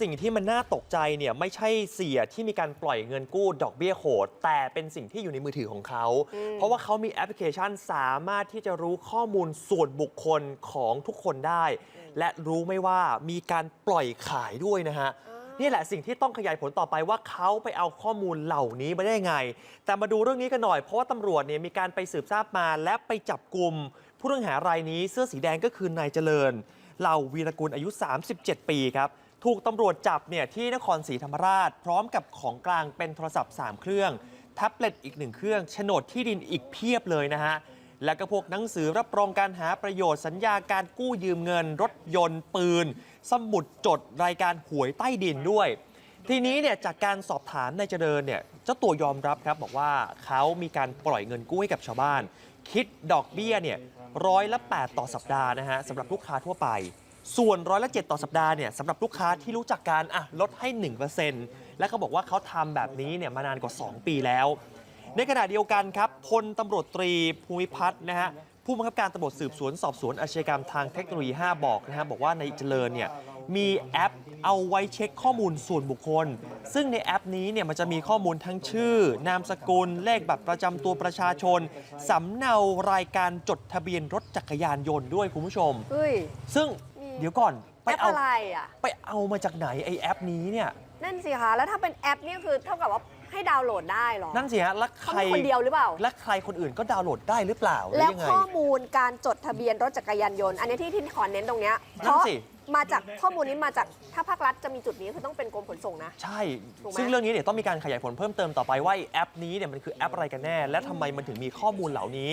สิ่งที่มันน่าตกใจเนี่ยไม่ใช่เสียที่มีการปล่อยเงินกู้ดอกเบี้ยโหด แต่เป็นสิ่งที่อยู่ในมือถือของเขา เพราะว่าเขามีแอปพลิเคชันสามารถที่จะรู้ข้อมูลส่วนบุคคลของทุกคนได้ และรู้ไม่ว่ามีการปล่อยขายด้วยนะฮะนี่แหละสิ่งที่ต้องขยายผลต่อไปว่าเขาไปเอาข้อมูลเหล่านี้มาได้ยังไง แต่มาดูเรื่องนี้กันหน่อยเพราะว่าตำรวจเนี่ยมีการไปสืบทราบมาและไปจับกลุ่มผู้ต้องหารายนี้เสื้อสีแดงก็คือนายเจริญเหล่าวีรกุลอายุ 37 ปีครับ ถูกตำรวจจับเนี่ยที่นครศรีธรรมราช พร้อมกับของกลางเป็นโทรศัพท์ 3 เครื่องแท็บเล็ตอีกหนึ่งเครื่องโฉนดที่ดินอีกเพียบเลยนะฮะ และก็พวกหนังสือรับรองการหาประโยชน์สัญญาการกู้ยืมเงิน รถยนต์ ปืน สมุดจดรายการหวยใต้ดินด้วย ทีนี้เนี่ยจากการสอบถามนายเจริญเนี่ยเจ้าตัวยอมรับครับบอกว่าเขามีการปล่อยเงินกู้ให้กับชาวบ้าน คิดดอกเบี้ยเนี่ยร้อยละ 8 ต่อสัปดาห์นะฮะสำหรับลูกค้าทั่วไป ส่วนร้อยละ7ต่อสัปดาห์เนี่ยสำหรับลูกค้าที่รู้จักกันอะลดให้ 1%และเขาบอกว่าเขาทำแบบนี้เนี่ยมานานกว่า 2 ปีแล้ว ในขณะเดียวกันครับพลตำรวจตรีภูมิพัฒน์นะฮะผู้บังคับการตำรวจสืบสวนสอบสวนอาชญากรรมทางเทคโนโลยี 5 บอกนะฮะบอกว่าในเจริญเนี่ยมีแอปเอาไว้เช็คข้อมูลส่วนบุคคล ซึ่งในแอปนี้เนี่ยมันจะมีข้อมูลทั้งชื่อ นามสกุล เลขบัตรประจำตัวประชาชนสำเนารายการจดทะเบียนรถจักรยานยนต์ด้วยคุณผู้ชมเฮ้ยซึ่งมี เดี๋ยวก่อนไปแอปเอาอะไรอะ ไปเอามาจากไหนไอแอปนี้เนี่ยนั่นสิคะ แล้วถ้าเป็นแอปเนี่ยคือเท่ากับว่าให้ดาวน์โหลดได้เหรอนั่นสิฮะแล้วใคเขารมีคนเดียวหรือเปล่า และใครคนอื่นก็ดาวน์โหลดได้หรือเปล่าหรือแล้วยังไง ข้อมูลการจดทะเบียนรถจักรยานยนต์ อันนี้ที่ที่ขอเน้นตรงเนี้ยนั่เพนราะสิ มาจากข้อมูลนี้มาจากถ้าภาครัฐจะมีจุดนี้คือต้องเป็นกรมขนส่งนะ ใช่ ถูกไหม ซึ่งเรื่องนี้เนี่ยต้องมีการขยายผลเพิ่มเติมต่อไปว่าไอ้แอปนี้เนี่ยมันคือแอปอะไรกันแน่ และทำไมมันถึงมีข้อมูลเหล่านี้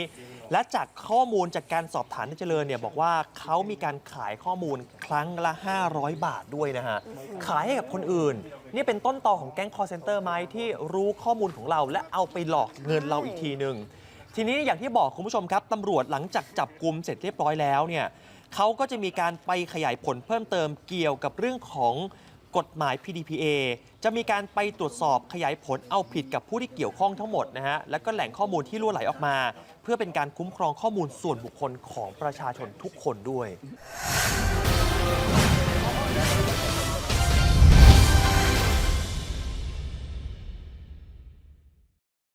และจากข้อมูลจากการสอบถามนายเจริญเนี่ยบอกว่าเขามีการขายข้อมูลครั้งละ 500 บาทด้วยนะฮะ ขายให้กับคนอื่น นี่เป็นต้นตอของแก๊งคอร์เซนเตอร์ไหมที่รู้ข้อมูลของเรา และเอาไปหลอกเงินเราอีกทีหนึ่งทีนี้อย่างที่บอกคุณผู้ชมครับตำรวจหลังจากจับกลุ่มเสร็จเรียบร้อยแล้วเนี่ยเขาก็จะมีการไปขยายผลเพิ่มเติมเกี่ยวกับเรื่องของ กฎหมาย PDPA จะมีการไปตรวจสอบขยายผลเอาผิดกับผู้ที่เกี่ยวข้องทั้งหมดนะฮะ แล้วก็แหล่งข้อมูลที่รั่วไหลออกมา เพื่อเป็นการคุ้มครองข้อมูลส่วนบุคคลของประชาชนทุกคนด้วย